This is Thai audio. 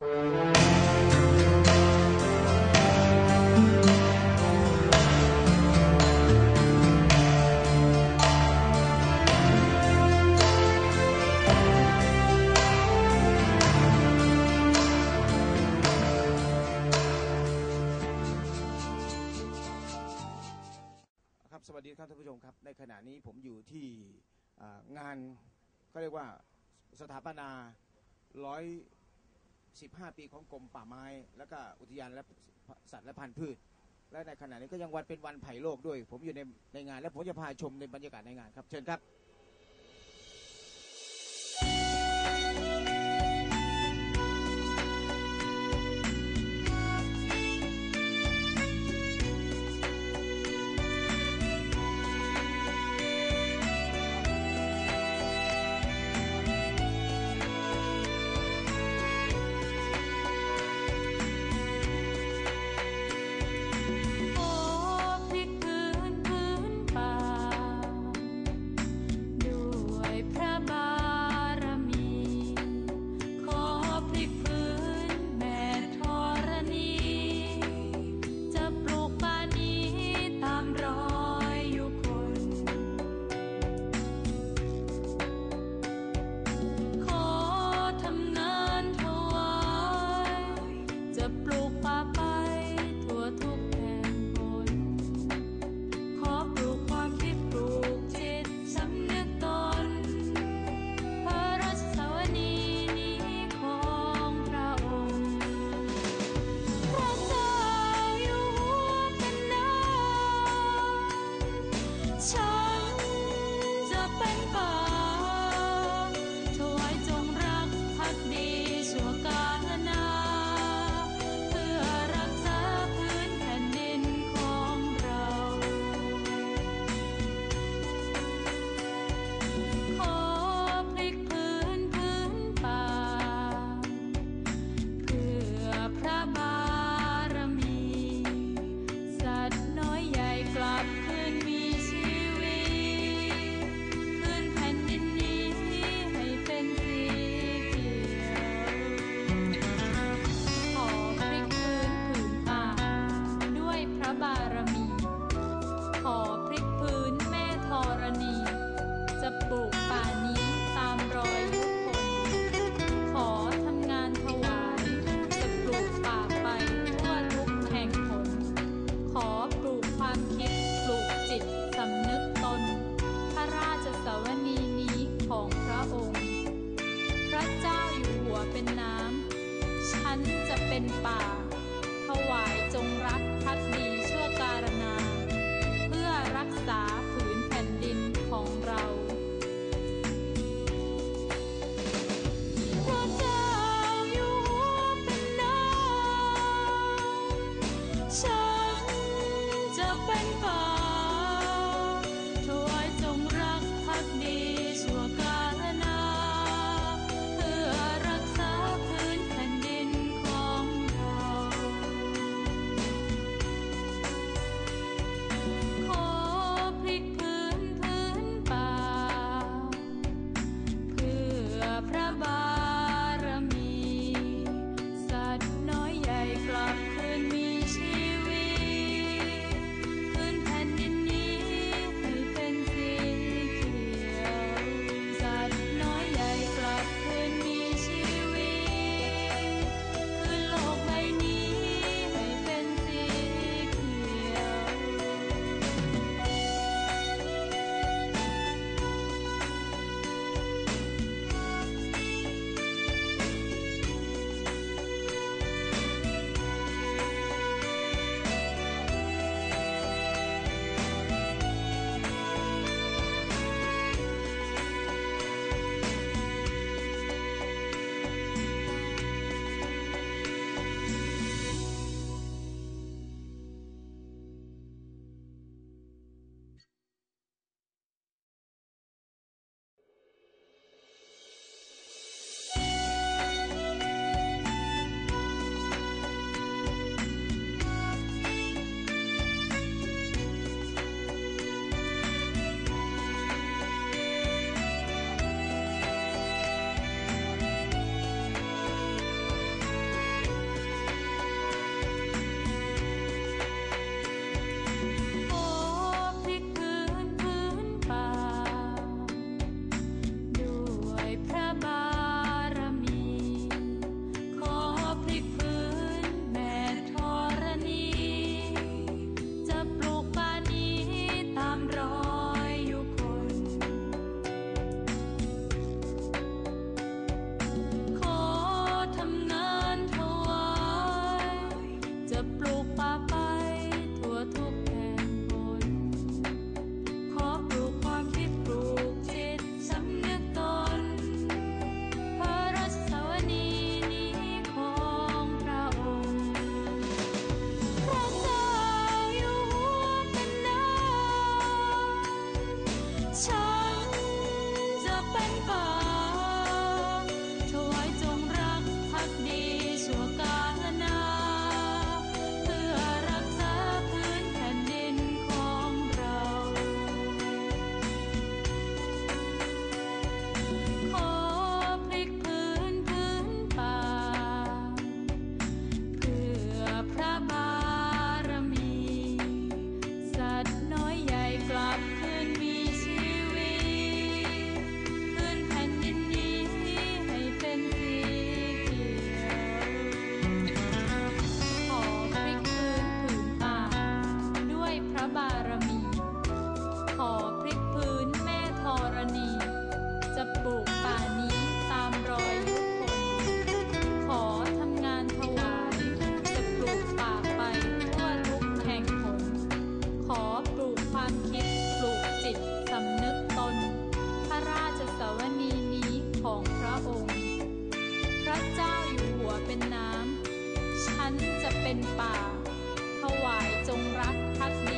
ครับสวัสดีครับท่านผู้ชมครับ ในขณะนี้ผมอยู่ที่งานเขาเรียกว่าสถาปนาร้อย 15 ปีของกรมป่าไม้ แล้วก็อุทยานและสัตว์และพันธุ์พืช และในขณะนี้ก็ยังวันเป็นวันไผ่โลกด้วย ผมอยู่ในในงาน และผมจะพาชมในบรรยากาศในงานครับเชิญครับ 아. ความคิดปลูกจิตสำนึกตน พระราชสวนีนี้ของพระองค์ พระเจ้าอยู่หัวเป็นน้ำ ฉันจะเป็นป่าถวายจงรักพักดี